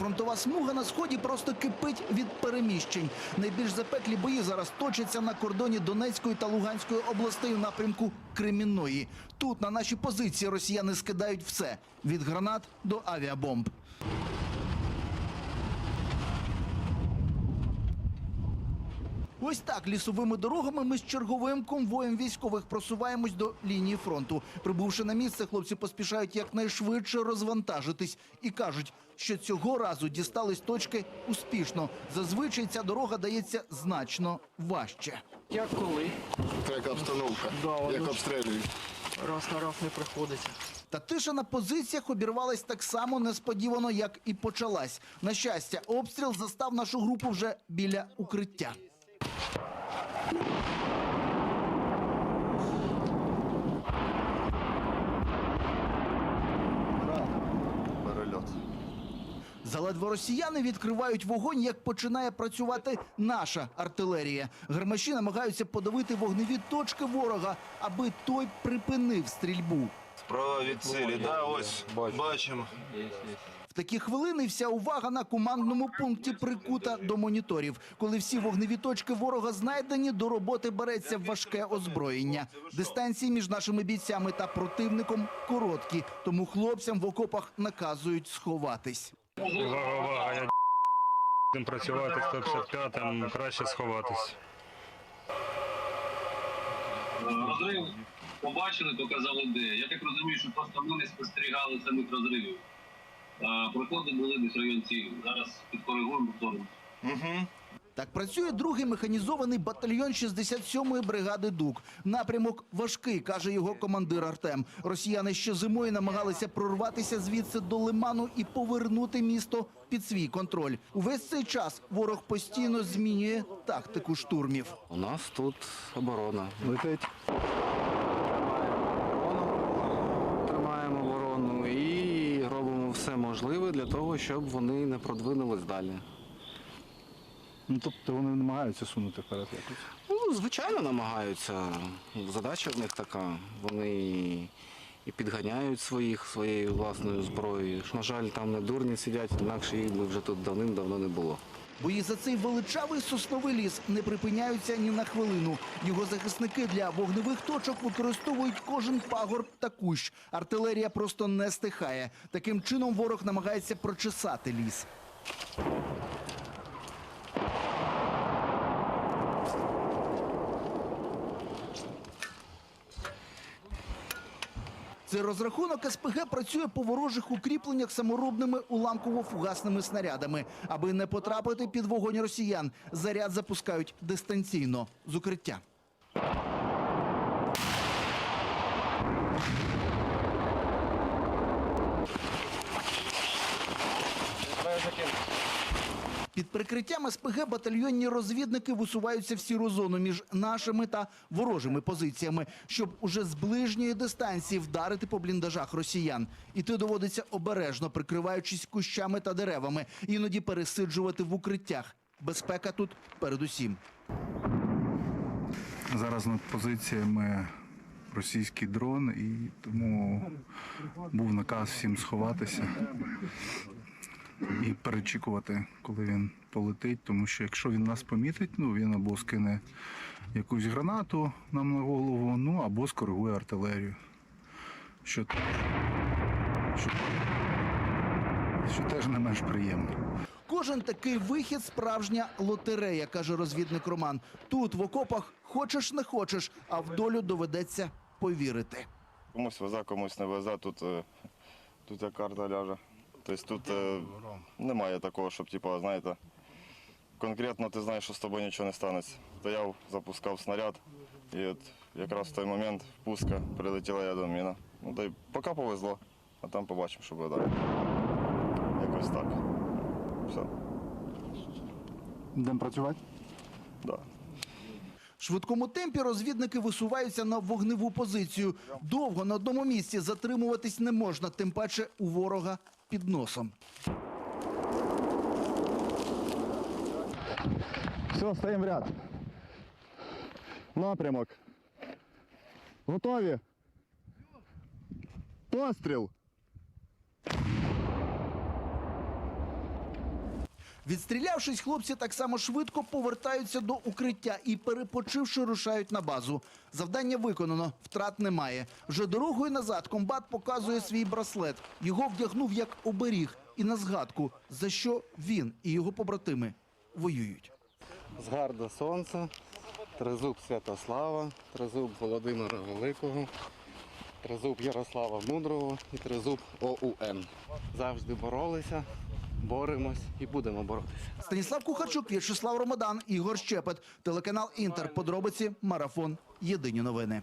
Прифронтова смуга на сході просто кипить від переміщень. Найбільш запеклі бої зараз точаться на кордоні Донецької та Луганської областей у напрямку Кремінної. Тут на наші позиції росіяни скидають все від гранат до авіабомб. Ось так лісовими дорогами ми з черговим конвоєм військових просуваємось до лінії фронту. Прибувши на місце, хлопці поспішають якнайшвидше розвантажитись і кажуть, що цього разу дістались точки успішно. Зазвичай ця дорога дається значно важче. Як коли? Яка обстановка, Да, як обстрілюють. Раз на раз не приходиться. Та тиша на позиціях обірвалась так само несподівано, як і почалась. На щастя, обстріл застав нашу групу вже біля укриття. Перельот. Заледве росіяни відкривають вогонь, як починає працювати наша артилерія. Гармаші намагаються подавити вогневі точки ворога, аби той припинив стрільбу. Справа від цілі, да, ось бачимо. В такі хвилини вся увага на командному пункті прикута до моніторів. Коли всі вогневі точки ворога знайдені, до роботи береться важке озброєння. Дистанції між нашими бійцями та противником короткі, тому хлопцям в окопах наказують сховатись. Увага, увага, я будемо працювати 155-м, краще сховатись. розрив побачили, показали де. Я так розумію, що просто ми не спостерігали самих розривів. Проходи були десь район цілі. Зараз підкоригуємо повторно. Так працює другий механізований батальйон 67-ї бригади ДУК. Напрямок важкий, каже його командир Артем. Росіяни ще зимою намагалися прорватися звідси до лиману і повернути місто під свій контроль. Увесь цей час ворог постійно змінює тактику штурмів. У нас тут оборона. Летить. Робимо все можливе для того, щоб вони не продвинулись далі. Ну, тобто вони намагаються сунути вперед якось. Ну, звичайно, намагаються. Задача в них така. Вони і підганяють своїх своєю власною зброєю. На жаль, там не дурні сидять, інакше їх би вже тут давним-давно не було. Бої за цей величавий сосновий ліс не припиняються ні на хвилину. Його захисники для вогневих точок використовують кожен пагорб та кущ. Артилерія просто не стихає. Таким чином ворог намагається прочесати ліс. Цей розрахунок СПГ працює по ворожих укріпленнях саморобними уламково-фугасними снарядами. Аби не потрапити під вогонь росіян, заряд запускають дистанційно з укриття. Під прикриттям СПГ батальйонні розвідники висуваються в сіру зону між нашими та ворожими позиціями, щоб уже з ближньої дистанції вдарити по бліндажах росіян. Іти доводиться обережно, прикриваючись кущами та деревами, іноді пересиджувати в укриттях. Безпека тут передусім. Зараз над позиціями російський дрон, і тому був наказ всім сховатися і перечікувати, коли він полетить. Тому що якщо він нас помітить, ну він або скине якусь гранату нам на голову, ну або скоригує артилерію. Що, що, що теж не менш приємно. Кожен такий вихід справжня лотерея, каже розвідник Роман. Тут в окопах хочеш не хочеш, а в долю доведеться повірити. Комусь везе, комусь не везе, тут, е, тут як карта ляже. Тобто тут е, немає такого, щоб, типу, знаєте, конкретно ти знаєш, що з тобою нічого не станеться. Стояв, запускав снаряд, і от якраз в той момент пуска прилетіла рядом міна. Ну та й поки повезло, а там побачимо, що буде далі. Якось так. Все, Йдемо працювати? да. В швидкому темпі розвідники висуваються на вогневу позицію. Довго на одному місці затримуватись не можна, тим паче у ворога під носом. Все, стаємо в ряд. Напрямок. Готові. Постріл. Відстрілявшись, хлопці так само швидко повертаються до укриття і, перепочивши, рушають на базу. Завдання виконано, втрат немає. Вже дорогою назад комбат показує свій браслет. Його вдягнув як оберіг і на згадку, за що він і його побратими воюють. Згарда сонця, тризуб Святослава, тризуб Володимира Великого, тризуб Ярослава Мудрого і тризуб ОУН. Завжди боролися, боремось і будемо боротися. Станіслав Кухарчук, В'ячеслав Ромадан, Ігор Щепет, телеканал Інтер. Подробиці, марафон. Єдині новини.